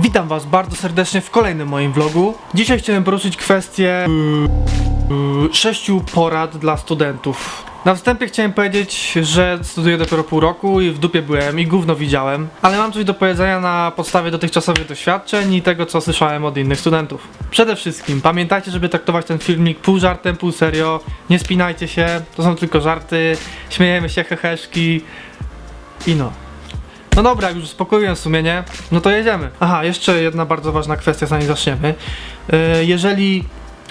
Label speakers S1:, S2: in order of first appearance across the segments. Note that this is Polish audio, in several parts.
S1: Witam Was bardzo serdecznie w kolejnym moim vlogu. Dzisiaj chciałem poruszyć kwestię yy, sześciu porad dla studentów. Na wstępie chciałem powiedzieć, że studiuję dopiero pół roku i w dupie byłem i gówno widziałem, ale mam coś do powiedzenia na podstawie dotychczasowych doświadczeń i tego, co słyszałem od innych studentów. Przede wszystkim pamiętajcie, żeby traktować ten filmik pół żartem, pół serio. Nie spinajcie się, to są tylko żarty, śmiejemy się, heheszki i no. No dobra, już uspokoiłem sumienie, no to jedziemy. Aha, jeszcze jedna bardzo ważna kwestia, zanim zaczniemy. Yy, jeżeli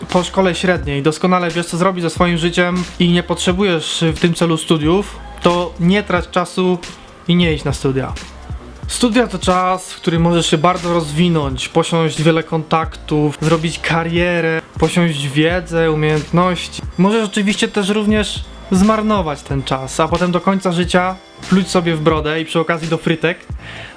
S1: po szkole średniej doskonale wiesz, co zrobić ze swoim życiem i nie potrzebujesz w tym celu studiów, to nie trać czasu i nie idź na studia. Studia to czas, w którym możesz się bardzo rozwinąć, posiąść wiele kontaktów, zrobić karierę, posiąść wiedzę, umiejętności. Możesz oczywiście też również zmarnować ten czas, a potem do końca życia pluć sobie w brodę i przy okazji do frytek,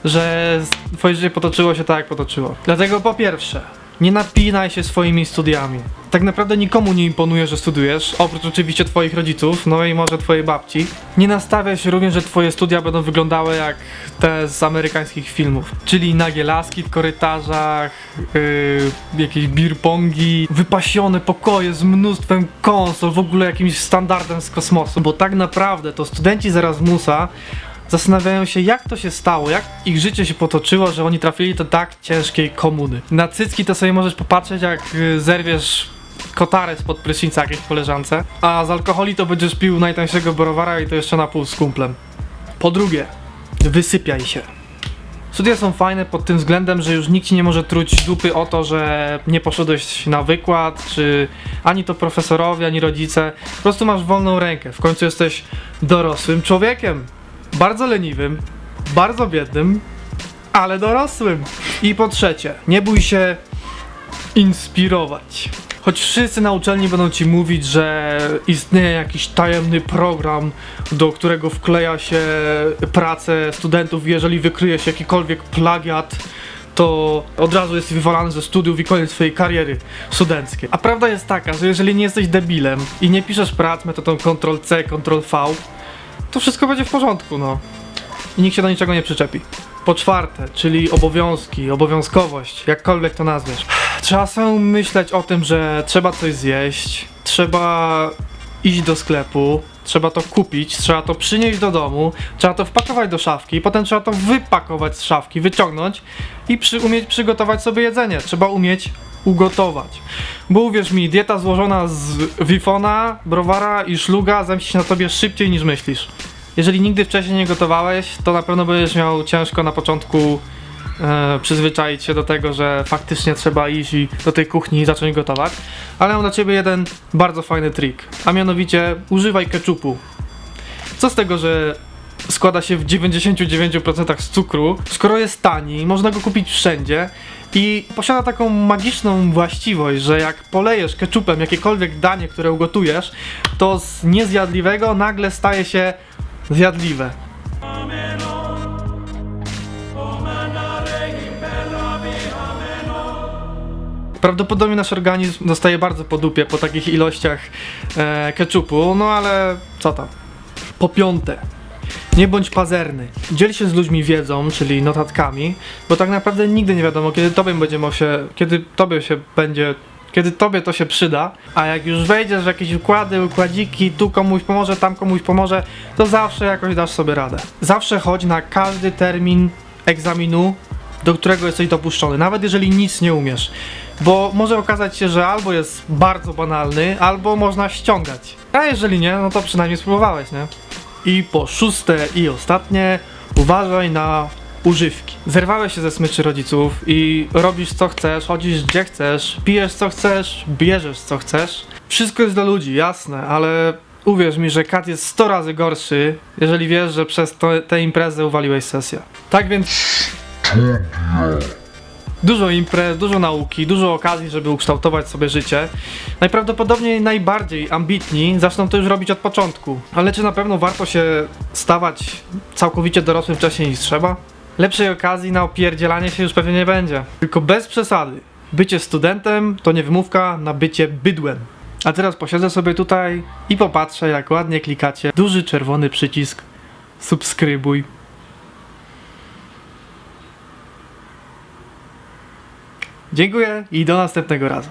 S1: że twoje życie potoczyło się tak, jak potoczyło. Dlatego po pierwsze, nie napinaj się swoimi studiami. Tak naprawdę nikomu nie imponuje, że studiujesz, oprócz oczywiście twoich rodziców, no i może twojej babci. Nie nastawiaj się również, że twoje studia będą wyglądały jak te z amerykańskich filmów. Czyli nagie laski w korytarzach, yy, jakieś beer pongi, wypasione pokoje z mnóstwem konsol, w ogóle jakimś standardem z kosmosu. Bo tak naprawdę to studenci z Erasmusa zastanawiają się, jak to się stało, jak ich życie się potoczyło, że oni trafili do tak ciężkiej komuny. Na cycki to sobie możesz popatrzeć, jak y, zerwiesz kotarę spod prysznica jakiejś koleżance, a z alkoholi to będziesz pił najtańszego browara i to jeszcze na pół z kumplem. Po drugie, wysypiaj się. Studia są fajne pod tym względem, że już nikt ci nie może truć dupy o to, że nie poszedłeś na wykład, czy ani to profesorowie, ani rodzice. Po prostu masz wolną rękę. W końcu jesteś dorosłym człowiekiem. Bardzo leniwym, bardzo biednym, ale dorosłym. I po trzecie, nie bój się inspirować. Choć wszyscy na uczelni będą ci mówić, że istnieje jakiś tajemny program, do którego wkleja się pracę studentów, jeżeli wykryje się jakikolwiek plagiat, to od razu jest wywalany ze studiów i koniec swojej kariery studenckiej. A prawda jest taka, że jeżeli nie jesteś debilem i nie piszesz prac metodą Ctrl-C, Ctrl-V, to wszystko będzie w porządku, no. I nikt się do niczego nie przyczepi. Po czwarte, czyli obowiązki, obowiązkowość, jakkolwiek to nazwiesz. Trzeba sobie myśleć o tym, że trzeba coś zjeść, trzeba iść do sklepu, trzeba to kupić, trzeba to przynieść do domu, trzeba to wpakować do szafki, potem trzeba to wypakować z szafki, wyciągnąć i przy, umieć przygotować sobie jedzenie. Trzeba umieć ugotować. Bo uwierz mi, dieta złożona z wifona, browara i szluga zemści się na tobie szybciej niż myślisz. Jeżeli nigdy wcześniej nie gotowałeś, to na pewno będziesz miał ciężko na początku e, przyzwyczaić się do tego, że faktycznie trzeba iść i do tej kuchni i zacząć gotować. Ale mam dla ciebie jeden bardzo fajny trik, a mianowicie używaj keczupu. Co z tego, że składa się w 99% z cukru, skoro jest tani, można go kupić wszędzie i posiada taką magiczną właściwość, że jak polejesz keczupem jakiekolwiek danie, które ugotujesz, to z niezjadliwego nagle staje się zjadliwe. Prawdopodobnie nasz organizm dostaje bardzo po dupie po takich ilościach e, keczupu, no ale co tam. Po piąte, nie bądź pazerny. Dziel się z ludźmi wiedzą, czyli notatkami, bo tak naprawdę nigdy nie wiadomo, kiedy tobie będzie się, kiedy tobie się będzie, kiedy tobie to się przyda, a jak już wejdziesz w jakieś układy, układziki, tu komuś pomoże, tam komuś pomoże, to zawsze jakoś dasz sobie radę. Zawsze chodź na każdy termin egzaminu, do którego jesteś dopuszczony, nawet jeżeli nic nie umiesz. Bo może okazać się, że albo jest bardzo banalny, albo można ściągać. A jeżeli nie, no to przynajmniej spróbowałeś, nie? I po szóste i ostatnie, uważaj na używki. Zerwałeś się ze smyczy rodziców i robisz co chcesz, chodzisz gdzie chcesz, pijesz co chcesz, bierzesz co chcesz. Wszystko jest dla ludzi, jasne, ale uwierz mi, że kat jest 100 razy gorszy, jeżeli wiesz, że przez tę imprezę uwaliłeś sesję. Tak więc Dużo imprez, dużo nauki, dużo okazji, żeby ukształtować sobie życie. Najprawdopodobniej najbardziej ambitni zaczną to już robić od początku. Ale czy na pewno warto się stawać całkowicie dorosłym wcześniej niż trzeba? Lepszej okazji na opierdzielanie się już pewnie nie będzie. Tylko bez przesady. Bycie studentem to nie wymówka na bycie bydłem. A teraz posiedzę sobie tutaj i popatrzę, jak ładnie klikacie duży czerwony przycisk subskrybuj. Dziękuję i do następnego razu.